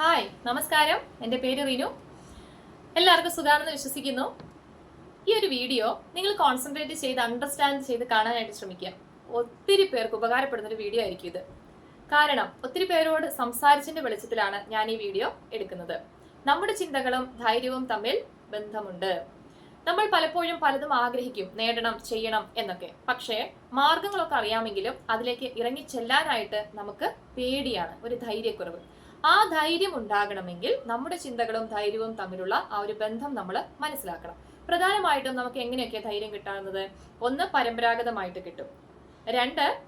Hi നമസ്കാരം. എന്റെ പേര് റീനു. എല്ലാവർക്കും സുഖാണെന്ന് വിശ്വസിക്കുന്നു. ഈ ഒരു വീഡിയോ നിങ്ങൾ കോൺസെൻട്രേറ്റ് ചെയ്ത് അണ്ടർസ്റ്റാൻഡ് ചെയ്ത് കാണാനായിട്ട് ശ്രമിക്കുക. ഒത്തിരി പേർക്ക് ഉപകാരപ്പെടുന്ന ഒരു വീഡിയോ ആയിരിക്കും ഇത്. കാരണം ഒത്തിരി പേരോട് സംസാരിച്ചിന്റെ വെളിച്ചത്തിലാണ് ഞാൻ ഈ വീഡിയോ എടുക്കുന്നത്. നമ്മുടെ ചിന്തകളും ധൈര്യവും തമ്മിൽ ബന്ധമുണ്ട്. നമ്മൾ പലപ്പോഴും പലതും ആഗ്രഹിക്കും നേടണം ചെയ്യണം എന്നൊക്കെ. പക്ഷേ മാർഗങ്ങളൊക്കെ അറിയാമെങ്കിലും അതിലേക്ക് ഇറങ്ങി ചെല്ലാനായിട്ട് നമുക്ക് പേടിയാണ് ഒരു ധൈര്യക്കുറവ്. ആ ധൈര്യം ഉണ്ടാകണമെങ്കിൽ നമ്മുടെ ചിന്തകളും ധൈര്യവും തമ്മിലുള്ള ആ ഒരു ബന്ധം നമ്മൾ മനസ്സിലാക്കണം. പ്രധാനമായിട്ടും നമുക്ക് എങ്ങനെയൊക്കെ ധൈര്യം കിട്ടാവുന്നത് ഒന്ന് പരമ്പരാഗതമായിട്ട് കിട്ടും. രണ്ട്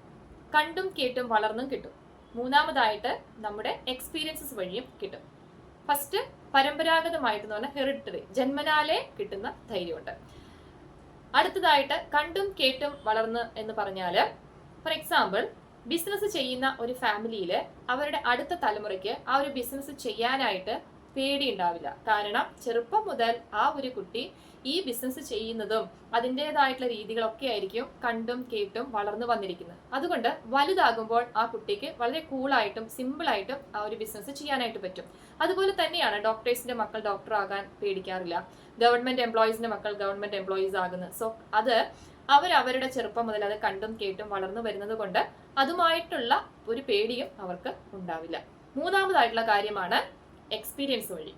കണ്ടും കേട്ടും വളർന്നും കിട്ടും. മൂന്നാമതായിട്ട് നമ്മുടെ എക്സ്പീരിയൻസസ് വഴിയും കിട്ടും. ഫസ്റ്റ് പരമ്പരാഗതമായിട്ട് എന്ന് പറഞ്ഞാൽ ഹെറിറ്ററി ജന്മനാലെ കിട്ടുന്ന ധൈര്യമുണ്ട്. അടുത്തതായിട്ട് കണ്ടും കേട്ടും വളർന്ന് എന്ന് പറഞ്ഞാൽ ഫോർ എക്സാമ്പിൾ ബിസിനസ് ചെയ്യുന്ന ഒരു ഫാമിലിയിൽ അവരുടെ അടുത്ത തലമുറയ്ക്ക് ആ ഒരു ബിസിനസ് ചെയ്യാനായിട്ട് പേടി ഉണ്ടാവില്ല കാരണം ചെറുപ്പം മുതൽ ആ ഒരു കുട്ടി ഈ ബിസിനസ് ചെയ്യുന്നതും അതിന്റെതായിട്ടുള്ള രീതികളൊക്കെ ആയിരിക്കും കണ്ടും കേട്ടും വളർന്നു വന്നിരിക്കുന്നത്. അതുകൊണ്ട് വലുതാകുമ്പോൾ ആ കുട്ടിക്ക് വളരെ കൂളായിട്ടും സിമ്പിളായിട്ടും ആ ഒരു ബിസിനസ് ചെയ്യാനായിട്ട് പറ്റും. അതുപോലെ തന്നെയാണ് ഡോക്ടേഴ്സിന്റെ മക്കൾ ഡോക്ടർ ആകാൻ പേടിക്കാറില്ല. ഗവൺമെന്റ് എംപ്ലോയീസിന്റെ മക്കൾ ഗവൺമെന്റ് എംപ്ലോയീസ് ആകുന്നത് സോ അത് അവർ അവരുടെ ചെറുപ്പം മുതൽ അത് കണ്ടും കേട്ടും വളർന്നു വരുന്നത് കൊണ്ട് അതുമായിട്ടുള്ള ഒരു പേടിയും അവർക്ക് ഉണ്ടാവില്ല. മൂന്നാമതായിട്ടുള്ള കാര്യമാണ് എക്സ്പീരിയൻസ് വഴി.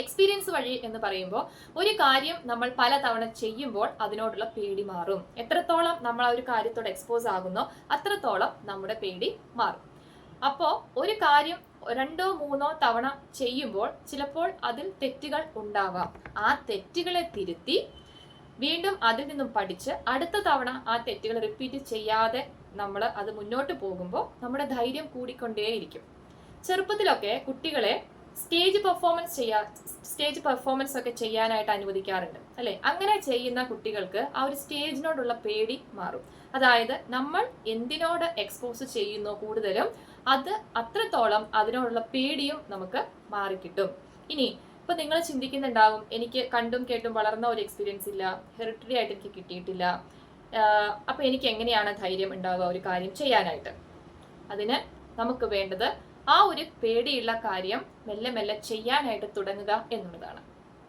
എക്സ്പീരിയൻസ് വഴി എന്ന് പറയുമ്പോൾ ഒരു കാര്യം നമ്മൾ പല തവണ ചെയ്യുമ്പോൾ അതിനോടുള്ള പേടി മാറും. എത്രത്തോളം നമ്മൾ ആ ഒരു കാര്യത്തോട് എക്സ്പോസ് ആകുന്നോ അത്രത്തോളം നമ്മുടെ പേടി മാറും. അപ്പോൾ ഒരു കാര്യം രണ്ടോ മൂന്നോ തവണ ചെയ്യുമ്പോൾ ചിലപ്പോൾ അതിൽ തെറ്റുകൾ ഉണ്ടാവാം. ആ തെറ്റുകളെ തിരുത്തി വീണ്ടും അതിൽ നിന്നും പഠിച്ച് അടുത്ത തവണ ആ തെറ്റുകൾ റിപ്പീറ്റ് ചെയ്യാതെ നമ്മൾ അത് മുന്നോട്ട് പോകുമ്പോൾ നമ്മുടെ ധൈര്യം കൂടിക്കൊണ്ടേയിരിക്കും. ചെറുപ്പത്തിലൊക്കെ കുട്ടികളെ സ്റ്റേജ് പെർഫോമൻസ് ചെയ്യാ സ്റ്റേജ് പെർഫോമൻസ് ഒക്കെ ചെയ്യാനായിട്ട് അനുവദിക്കാറുണ്ട്. അല്ലെ? അങ്ങനെ ചെയ്യുന്ന കുട്ടികൾക്ക് ആ ഒരു സ്റ്റേജിനോടുള്ള പേടി മാറും. അതായത് നമ്മൾ എന്തിനോട് എക്സ്പോസ് ചെയ്യുന്നു കൂടുതലും അത് അത്രത്തോളം അതിനോടുള്ള പേടിയും നമുക്ക് മാറിക്കിട്ടും. ഇനി ഇപ്പൊ നിങ്ങൾ ചിന്തിക്കുന്നുണ്ടാവും എനിക്ക് കണ്ടും കേട്ടും വളർന്ന ഒരു എക്സ്പീരിയൻസ് ഇല്ല ഹെറിറ്ററി ആയിട്ട് എനിക്ക് കിട്ടിയിട്ടില്ല അപ്പോൾ അപ്പൊ എനിക്ക് എങ്ങനെയാണ് ധൈര്യം ഉണ്ടാവുക ഒരു കാര്യം ചെയ്യാനായിട്ട്? അതിന് നമുക്ക് വേണ്ടത് ആ ഒരു പേടിയുള്ള കാര്യം മെല്ലെ മെല്ലെ ചെയ്യാനായിട്ട് തുടങ്ങുക എന്നുള്ളതാണ്.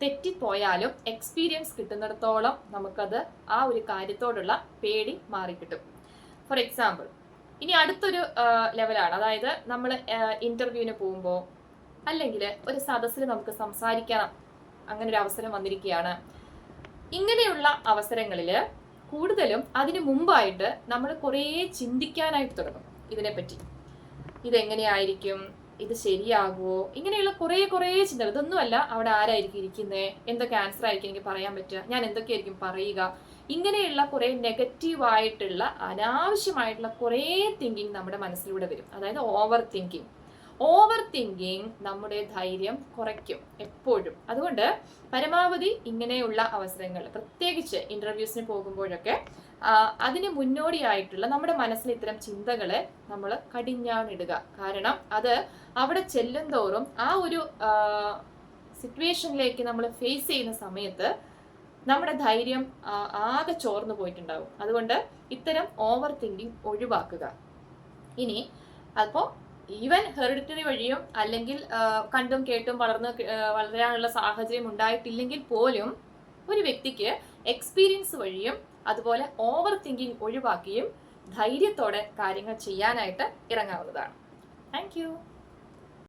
തെറ്റിപ്പോയാലും എക്സ്പീരിയൻസ് കിട്ടുന്നിടത്തോളം നമുക്കത് ആ ഒരു കാര്യത്തോടുള്ള പേടി മാറിക്കിട്ടും. ഫോർ എക്സാമ്പിൾ ഇനി അടുത്തൊരു ലെവലാണ് അതായത് നമ്മൾ ഇന്റർവ്യൂവിന് പോകുമ്പോൾ അല്ലെങ്കിൽ ഒരു സദസ്സിൽ നമുക്ക് സംസാരിക്കണം. അങ്ങനെ ഒരു അവസരം വന്നിരിക്കുകയാണ്. ഇങ്ങനെയുള്ള അവസരങ്ങളിൽ കൂടുതലും അതിന് മുമ്പായിട്ട് നമ്മൾ കുറേ ചിന്തിക്കാനായിട്ട് തുടങ്ങും ഇതിനെപ്പറ്റി. ഇതെങ്ങനെയായിരിക്കും? ഇത് ശരിയാകുമോ ഇങ്ങനെയുള്ള കുറേ കുറേ ചിന്തകൾ. ഇതൊന്നുമല്ല അവിടെ ആരായിരിക്കും ഇരിക്കുന്നത് എന്തൊക്കെ ആൻസർ ആയിരിക്കും എനിക്ക് പറയാൻ പറ്റുക? ഞാൻ എന്തൊക്കെയായിരിക്കും പറയുക? ഇങ്ങനെയുള്ള കുറേ നെഗറ്റീവായിട്ടുള്ള അനാവശ്യമായിട്ടുള്ള കുറേ തിങ്കിങ് നമ്മുടെ മനസ്സിലൂടെ വരും. അതായത് ഓവർ തിങ്കിങ് ഓവർ തിങ്കിങ് നമ്മുടെ ധൈര്യം കുറയ്ക്കും എപ്പോഴും. അതുകൊണ്ട് പരമാവധി ഇങ്ങനെയുള്ള അവസരങ്ങൾ പ്രത്യേകിച്ച് ഇന്റർവ്യൂസിന് പോകുമ്പോഴൊക്കെ അതിന് മുന്നോടിയായിട്ടുള്ള നമ്മുടെ മനസ്സിൽ ഇത്തരം ചിന്തകളെ നമ്മൾ കടിഞ്ഞാണിടുക. കാരണം അത് അവിടെ ചെല്ലും തോറും ആ ഒരു സിറ്റുവേഷനിലേക്ക് നമ്മൾ ഫേസ് ചെയ്യുന്ന സമയത്ത് നമ്മുടെ ധൈര്യം ആകെ ചോർന്നു പോയിട്ടുണ്ടാവും. അതുകൊണ്ട് ഇത്തരം ഓവർ തിങ്കിങ് ഒഴിവാക്കുക. ഇനി അപ്പോൾ ഈവൻ ഹെറിഡിറ്ററി വഴിയും അല്ലെങ്കിൽ കണ്ടും കേട്ടും വളർന്ന് വളരാനുള്ള സാഹചര്യം ഉണ്ടായിട്ടില്ലെങ്കിൽ പോലും ഒരു വ്യക്തിക്ക് എക്സ്പീരിയൻസ് വഴിയും അതുപോലെ ഓവർ തിങ്കിങ് ഒഴിവാക്കിയും ധൈര്യത്തോടെ കാര്യങ്ങൾ ചെയ്യാനായിട്ട് ഇറങ്ങാവുന്നതാണ്. താങ്ക്